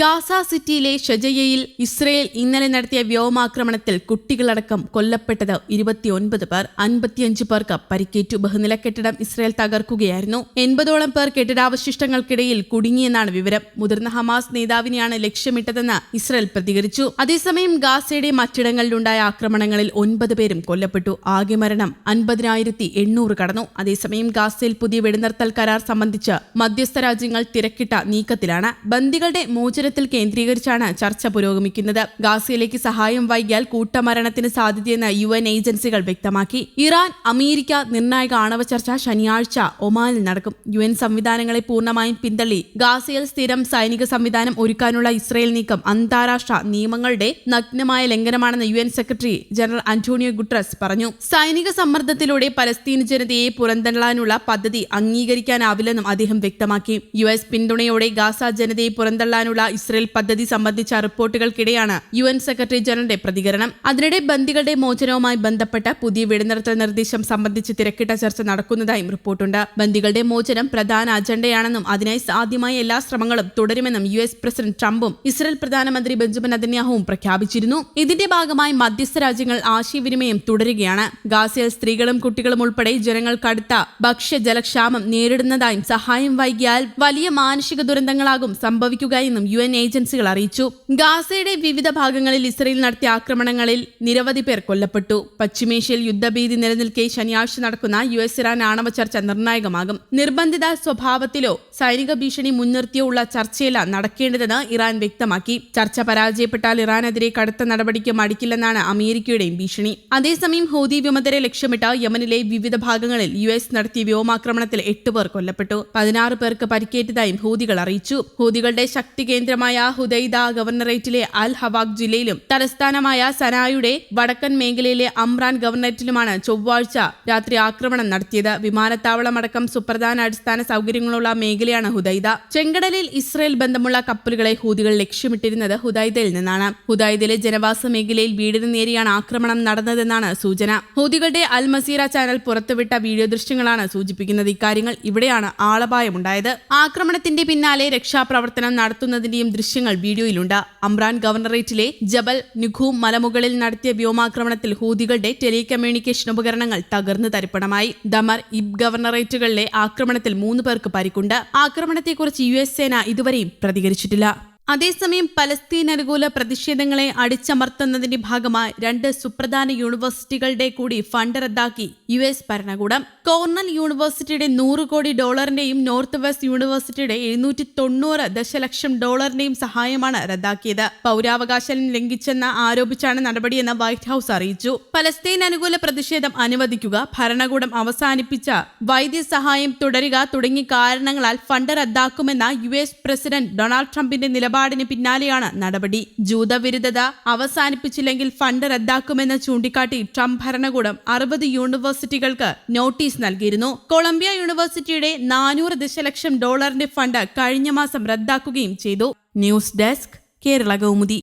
Gaza സിറ്റിയിലെ ഷജയയിൽ Israel ഇന്നലെ നടത്തിയ വ്യോമാക്രമണത്തിൽ കുട്ടികളടക്കം കൊല്ലപ്പെട്ടത് ഇരുപത്തിയൊൻപത് പേർ അൻപത്തിയഞ്ച് പേർക്ക് പരിക്കേറ്റു. ബഹുനില കെട്ടിടം ഇസ്രയേൽ തകർക്കുകയായിരുന്നു. എൺപതോളം പേർ കെട്ടിടാവശിഷ്ടങ്ങൾക്കിടയിൽ കുടുങ്ങിയെന്നാണ് വിവരം. മുതിർന്ന ഹമാസ് നേതാവിനെയാണ് ലക്ഷ്യമിട്ടതെന്ന് ഇസ്രയേൽ പ്രതികരിച്ചു. അതേസമയം ഗാസയുടെ മറ്റിടങ്ങളിലുണ്ടായ ആക്രമണങ്ങളിൽ ഒൻപത് പേരും കൊല്ലപ്പെട്ടു. ആകെ മരണം അൻപതിനായിരത്തി എണ്ണൂറ് കടന്നു. അതേസമയം ഗാസയിൽ പുതിയ വെടിനിർത്തൽ കരാർ സംബന്ധിച്ച് മധ്യസ്ഥ രാജ്യങ്ങൾ തിരക്കിട്ട നീക്കത്തിലാണ്. ബന്ദികളുടെ മോചനത്തിൽ കേന്ദ്രീകരിച്ചാണ് ചർച്ച പുരോഗമിക്കുന്നത്. ഗാസയിലേക്ക് സഹായം വൈകിയാൽ കൂട്ടമരണത്തിന് സാധ്യതയെന്ന് യു എൻ ഏജൻസികൾ വ്യക്തമാക്കി. ഇറാൻ അമേരിക്ക നിർണായക ആണവ ചർച്ച ശനിയാഴ്ച ഒമാനിൽ നടക്കും. യു എൻ സംവിധാനങ്ങളെ പൂർണമായും പിന്തള്ളി. ഗാസയിൽ സ്ഥിരം സൈനിക സംവിധാനം ഒരുക്കാനുള്ള ഇസ്രയേൽ നീക്കം അന്താരാഷ്ട്ര നിയമങ്ങളുടെ നഗ്നമായ ലംഘനമാണെന്ന് U N secretary general Antonio Guterres പറഞ്ഞു. സൈനിക സമ്മർദ്ദത്തിലൂടെ പലസ്തീൻ ജനതയെ പുറന്തള്ളാനുള്ള പദ്ധതി അംഗീകരിക്കാനാവില്ലെന്നും അദ്ദേഹം വ്യക്തമാക്കി. യു എസ് പിന്തുണയോടെ ഗാസ ജനതയെ പുറന്തള്ളാനുള്ള ഇസ്രയേൽ പദ്ധതി സംബന്ധിച്ച റിപ്പോർട്ടുകൾക്കിടെയാണ് യു എൻ സെക്രട്ടറി ജനറലിന്റെ പ്രതികരണം. അതിനിടെ ബന്ദികളുടെ മോചനവുമായി ബന്ധപ്പെട്ട പുതിയ വെടിനിർത്തൽ നിർദ്ദേശം സംബന്ധിച്ച് തിരക്കിട്ട ചർച്ച നടക്കുന്നതായും റിപ്പോർട്ടുണ്ട്. ബന്ദികളുടെ മോചനം പ്രധാന അജണ്ടയാണെന്നും അതിനായി സാധ്യമായ എല്ലാ ശ്രമങ്ങളും തുടരുമെന്നും യു എസ് പ്രസിഡന്റ് ട്രംപും ഇസ്രയേൽ പ്രധാനമന്ത്രി ബെഞ്ചമിൻ നദന്യാഹുവും പ്രഖ്യാപിച്ചിരുന്നു. ഇതിന്റെ ഭാഗമായി മധ്യസ്ഥ രാജ്യങ്ങൾ ആശയവിനിമയം തുടരുകയാണ്. ഗാസയിൽ സ്ത്രീകളും കുട്ടികളും ഉൾപ്പെടെ ജനങ്ങൾ കടുത്ത ഭക്ഷ്യ ജലക്ഷാമം നേരിടുന്നതായും സഹായം വൈകിയാൽ വലിയ മാനുഷിക ദുരന്തങ്ങളാകും സംഭവിക്കുക എന്നും യു എൻ ഏജൻസികൾ അറിയിച്ചു. ഗാസയുടെ വിവിധ ഭാഗങ്ങളിൽ ഇസ്രയേൽ നടത്തിയ ആക്രമണങ്ങളിൽ നിരവധി പേർ കൊല്ലപ്പെട്ടു. പശ്ചിമേഷ്യയിൽ യുദ്ധഭീതി നിലനിൽക്കെ ശനിയാഴ്ച നടക്കുന്ന യു എസ് ഇറാൻ ആണവ ചർച്ച നിർണായകമാകും. നിർബന്ധിത സ്വഭാവത്തിലോ സൈനിക ഭീഷണി മുൻനിർത്തിയോ ഉള്ള ചർച്ചയല്ല നടക്കേണ്ടതെന്ന് ഇറാൻ വ്യക്തമാക്കി. ചർച്ച പരാജയപ്പെട്ടാൽ ഇറാനെതിരെ കടുത്ത നടപടിക്ക് മടിക്കില്ലെന്നാണ് അമേരിക്കയുടെയും ഭീഷണി. അതേസമയം ഹൂതി വിമതരെ ലക്ഷ്യമിട്ട് യമനിലെ വിവിധ ഭാഗങ്ങളിൽ യു എസ് നടത്തിയ വ്യോമാക്രമണത്തിൽ എട്ട് പേർ കൊല്ലപ്പെട്ടു. പതിനാറ് പേർക്ക് പരിക്കേറ്റതായും ഹൂതികൾ അറിയിച്ചു. ഹൂതികളുടെ ശക്തി കേന്ദ്രമായ ഹുദൈദ ഗവർണറേറ്റിലെ അൽ ഹവാഖ് ജില്ലയിലും തലസ്ഥാനമായ സനായുടെ വടക്കൻ മേഖലയിലെ അമ്രാൻ ഗവർണറേറ്റിലുമാണ് ചൊവ്വാഴ്ച രാത്രി ആക്രമണം നടത്തിയത്. വിമാനത്താവളമടക്കം സുപ്രധാന അടിസ്ഥാന സൗകര്യങ്ങളുള്ള മേഖലയാണ് ഹുദൈദ. ചെങ്കടലിൽ ഇസ്രയേൽ ബന്ധമുള്ള കപ്പലുകളെ ഹൂതികൾ ലക്ഷ്യമിട്ടിരുന്നത് ഹുദൈദയിൽ നിന്നാണ്. ഹുദൈദയിലെ ജനവാസ മേഖലയിൽ വീടിന് നേരെയാണ് ആക്രമണം നടന്നതെന്നാണ് സൂചന. ഹൂതികളുടെ അൽ മസീറ ചാനൽ പുറത്തുവിട്ട വീഡിയോ ദൃശ്യങ്ങളാണ് സൂചിപ്പിക്കുന്നത്. ഇക്കാര്യങ്ങൾ ഇവിടെയാണ് ആളപായമുണ്ടായത്. ആക്രമണത്തിന്റെ പിന്നാലെ രക്ഷാപ്രവർത്തനം നടത്തുന്നതിന്റെയും ദൃശ്യങ്ങൾ വീഡിയോയിലുണ്ട്. അമ്രാൻ ഗവർണറേറ്റിലെ ജബൽ നിഖു മലമുകളിൽ നടത്തിയ വ്യോമാക്രമണത്തിൽ ഹൂതികളുടെ ടെലികമ്മ്യൂണിക്കേഷൻ ഉപകരണങ്ങൾ തകർന്നു തരിപ്പണമായി. ദമർ ഇബ് ഗവർണറേറ്റുകളിലെ ആക്രമണത്തിൽ മൂന്ന് പേർക്ക് പരിക്കുണ്ട്. ആക്രമണത്തെക്കുറിച്ച് യു എസ് സേന ഇതുവരെയും പ്രതികരിച്ചിട്ടില്ല. അതേസമയം പലസ്തീൻ അനുകൂല പ്രതിഷേധങ്ങളെ അടിച്ചമർത്തുന്നതിന്റെ ഭാഗമായി രണ്ട് സുപ്രധാന യൂണിവേഴ്സിറ്റികളുടെ കൂടി ഫണ്ട് റദ്ദാക്കി യു എസ് ഭരണകൂടം. കോർണൽ യൂണിവേഴ്സിറ്റിയുടെ നൂറ് കോടി ഡോളറിന്റെയും നോർത്ത് വെസ്റ്റ് യൂണിവേഴ്സിറ്റിയുടെ എഴുന്നൂറ്റി തൊണ്ണൂറ് ദശലക്ഷം ഡോളറിന്റെയും സഹായമാണ് റദ്ദാക്കിയത്. പൗരാവകാശം ലംഘിച്ചെന്ന് ആരോപിച്ചാണ് നടപടിയെന്ന് വൈറ്റ് ഹൌസ് അറിയിച്ചു. പലസ്തീൻ അനുകൂല പ്രതിഷേധം അനുവദിക്കുക ഭരണകൂടം അവസാനിപ്പിച്ച വൈദ്യസഹായം തുടരുക തുടങ്ങിയ കാരണങ്ങളാൽ ഫണ്ട് റദ്ദാക്കുമെന്ന യു എസ് പ്രസിഡന്റ് ഡൊണാൾഡ് ട്രംപിന്റെ നിലപാടിന് പിന്നാലെയാണ് നടപടി. ജൂതവിരുദ്ധത അവസാനിപ്പിച്ചില്ലെങ്കിൽ ഫണ്ട് റദ്ദാക്കുമെന്ന് ചൂണ്ടിക്കാട്ടി ട്രംപ് ഭരണകൂടം അറുപത് യൂണിവേഴ്സിറ്റികൾക്ക് നോട്ടീസ് നൽകിയിരുന്നു. കൊളംബിയ യൂണിവേഴ്സിറ്റിയുടെ നാനൂറ് ദശലക്ഷം ഡോളറിന്റെ ഫണ്ട് കഴിഞ്ഞ മാസം റദ്ദാക്കുകയും ചെയ്തു. News desk Kerala Kaumudi.